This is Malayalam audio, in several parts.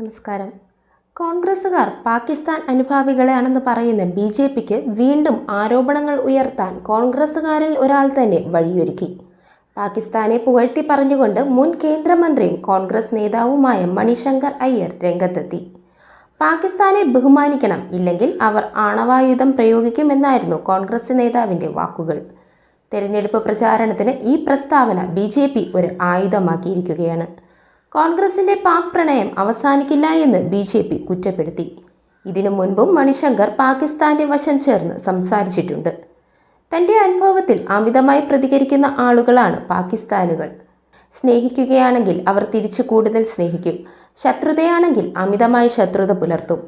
നമസ്കാരം. കോൺഗ്രസ്സുകാർ പാകിസ്ഥാൻ അനുഭാവികളാണെന്ന് പറയുന്ന ബി ജെ പിക്ക് വീണ്ടും ആരോപണങ്ങൾ ഉയർത്താൻ കോൺഗ്രസ്സുകാരിൽ ഒരാൾ തന്നെ വഴിയൊരുക്കി. പാകിസ്ഥാനെ പുകഴ്ത്തി പറഞ്ഞുകൊണ്ട് മുൻ കേന്ദ്രമന്ത്രിയും കോൺഗ്രസ് നേതാവുമായ മണിശങ്കർ അയ്യർ രംഗത്തെത്തി. പാകിസ്ഥാനെ ബഹുമാനിക്കണം ഇല്ലെങ്കിൽ അവർ ആണവായുധം പ്രയോഗിക്കുമെന്നായിരുന്നു കോൺഗ്രസ് നേതാവിന്റെ വാക്കുകൾ. തെരഞ്ഞെടുപ്പ് പ്രചാരണത്തിന് ഈ പ്രസ്താവന ബി ഒരു ആയുധമാക്കിയിരിക്കുകയാണ്. കോൺഗ്രസിന്റെ പാക് പ്രണയം അവസാനിക്കില്ല എന്ന് ബി ജെ പി കുറ്റപ്പെടുത്തി. ഇതിനു മുൻപും മണിശങ്കർ പാകിസ്ഥാന്റെ വശം ചേർന്ന് സംസാരിച്ചിട്ടുണ്ട്. തന്റെ അനുഭവത്തിൽ അമിതമായി പ്രതികരിക്കുന്ന ആളുകളാണ് പാകിസ്ഥാനുകൾ. സ്നേഹിക്കുകയാണെങ്കിൽ അവർ തിരിച്ചു കൂടുതൽ സ്നേഹിക്കും. ശത്രുതയാണെങ്കിൽ അമിതമായി ശത്രുത പുലർത്തും.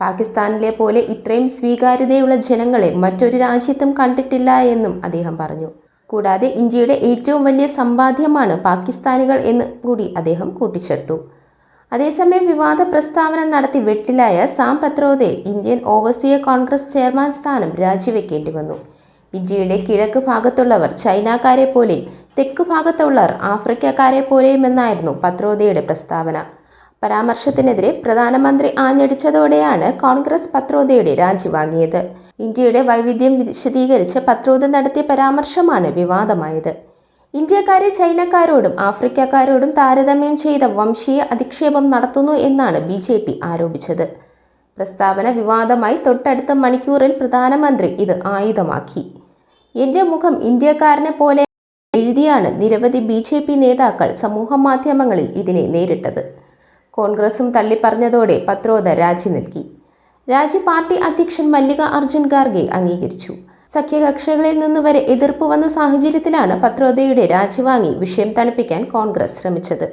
പാകിസ്ഥാനിലെ പോലെ ഇത്രയും സ്വീകാര്യതയുള്ള ജനങ്ങളെ മറ്റൊരു രാജ്യത്തും കണ്ടിട്ടില്ല എന്നും അദ്ദേഹം പറഞ്ഞു. കൂടാതെ ഇന്ത്യയുടെ ഏറ്റവും വലിയ സമ്പാദ്യമാണ് പാകിസ്ഥാനികൾ എന്ന് കൂടി അദ്ദേഹം കൂട്ടിച്ചേർത്തു. അതേസമയം വിവാദ പ്രസ്താവന നടത്തി വെട്ടിലായ Sam Pitroda Indian overseas Congress chairman സ്ഥാനം രാജിവെക്കേണ്ടി വന്നു. ഇന്ത്യയുടെ കിഴക്ക് ഭാഗത്തുള്ളവർ ചൈനക്കാരെ പോലെയും തെക്ക് ഭാഗത്തുള്ളവർ ആഫ്രിക്കക്കാരെ പോലെയും എന്നായിരുന്നു പത്രോദയുടെ പ്രസ്താവന. പരാമർശത്തിനെതിരെ പ്രധാനമന്ത്രി ആഞ്ഞടിച്ചതോടെയാണ് കോൺഗ്രസ് പത്രോദയുടെ രാജി വാങ്ങിയത്. ഇന്ത്യയുടെ വൈവിധ്യം വിശദീകരിച്ച് പത്രോദ നടത്തിയ പരാമർശമാണ് വിവാദമായത്. ഇന്ത്യക്കാരെ ചൈനക്കാരോടും ആഫ്രിക്കക്കാരോടും താരതമ്യം ചെയ്ത വംശീയ അധിക്ഷേപം നടത്തുന്നു എന്നാണ് ബി ജെ പി ആരോപിച്ചത്. പ്രസ്താവന വിവാദമായി തൊട്ടടുത്ത മണിക്കൂറിൽ പ്രധാനമന്ത്രി ഇത് ആയുധമാക്കി. എന്റെ മുഖം ഇന്ത്യക്കാരനെ പോലെ എഴുതിയാണ് നിരവധി ബി നേതാക്കൾ സമൂഹമാധ്യമങ്ങളിൽ ഇതിനെ നേരിട്ടത്. കോൺഗ്രസും തള്ളിപ്പറഞ്ഞതോടെ പത്രോദ രാജി നൽകി. രാജി പാർട്ടി അധ്യക്ഷൻ മല്ലിക അർജുൻ ഖാർഗെ അംഗീകരിച്ചു. സഖ്യകക്ഷികളിൽ നിന്ന് വരെ എതിർപ്പ് വന്ന സാഹചര്യത്തിലാണ് പത്രോദയുടെ രാജി വാങ്ങി വിഷയം തണുപ്പിക്കാൻ കോൺഗ്രസ് ശ്രമിച്ചത്.